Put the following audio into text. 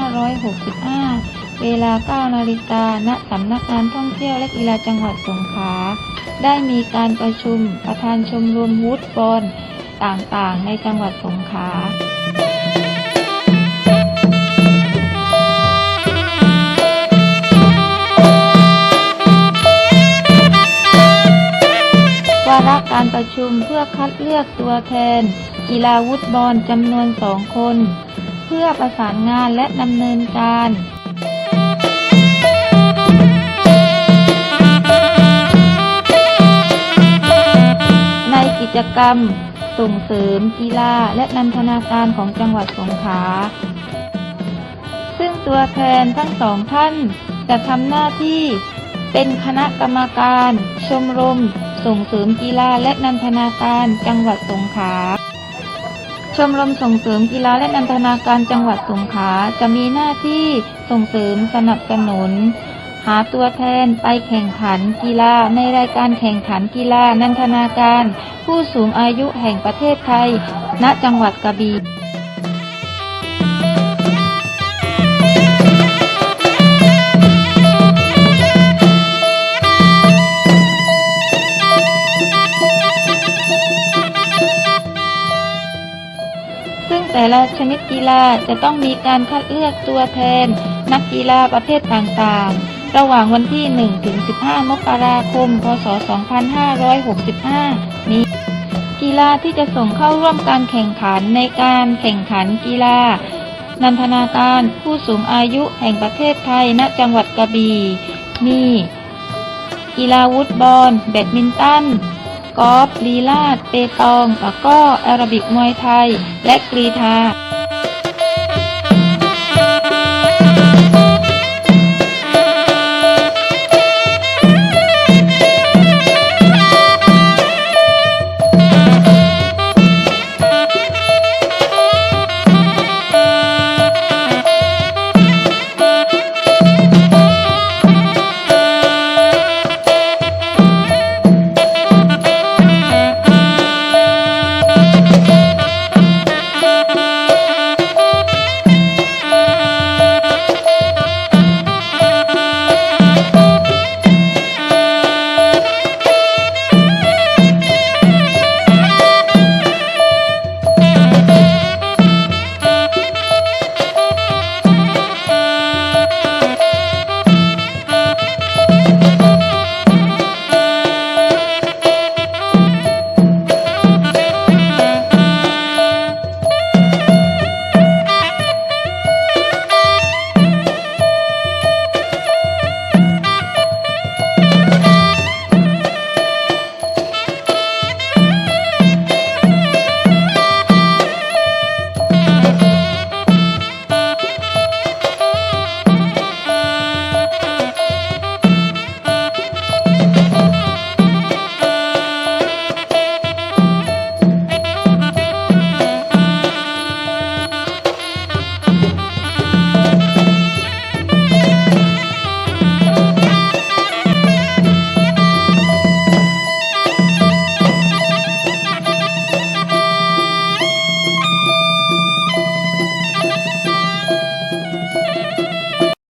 565 เวลา 9 นาฬิกา ณ สำนักงานท่องเที่ยวและกีฬาจังหวัดสงขลา ได้มีการประชุมประธานชมรมวูดบอลต่างๆ ในจังหวัดสงขลาวาระการประชุมเพื่อคัดเลือกตัวแทน กีฬาวุธบอลจำนวนสองคน พื่อประสานงานและดำเนินการในกิจกรรมส่งเสริมกีฬาและนันทนาการของจังหวัดสงขลา ซึ่งตัวแทนทั้งสองท่านจะทำหน้าที่เป็นคณะกรรมการ ชมรม ส่งเสริมกีฬาและนันทนาการจังหวัดสงขลา ชมรมส่งเสริมกีฬาและนันทนาการจังหวัดสงขลาจะมีหน้าที่ส่งเสริมสนับสนุน หาตัวแทนไปแข่งขันกีฬาในรายการแข่งขันกีฬานันทนาการ ผู้สูงอายุแห่งประเทศไทย ณจังหวัดกระบี่ แต่ละชนิดกีฬาจะต้องมีการคัดเลือกตัวแทน นักกีฬาประเภทต่างๆ ระหว่างวันที่ 1 ถึง 15 มกราคม พศ 2565 นี้กีฬาที่จะส่งเข้าร่วมการแข่งขันในการแข่งขันกีฬา นันทนาการผู้สูงอายุแห่งประเทศไทยณจังหวัดกระบี่มี กีฬาวุธบอล แบดมินตัน กอล์ฟลีลาดเปตองตะก้อแอโรบิกมวยไทย และกรีธา